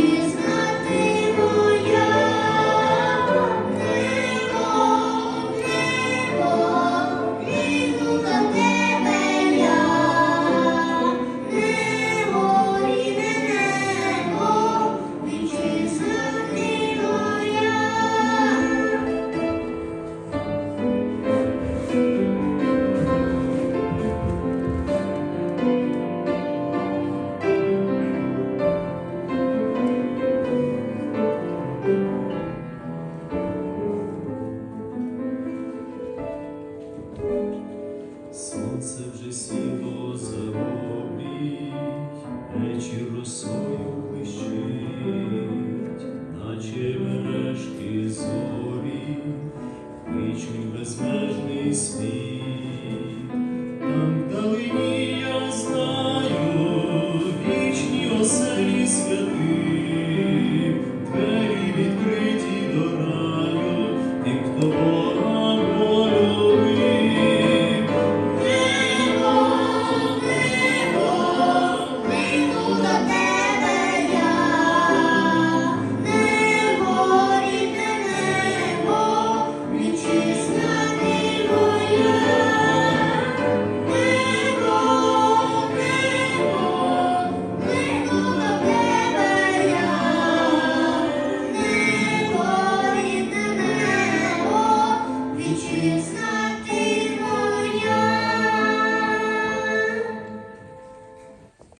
is зорі, кличуть безмежний світ.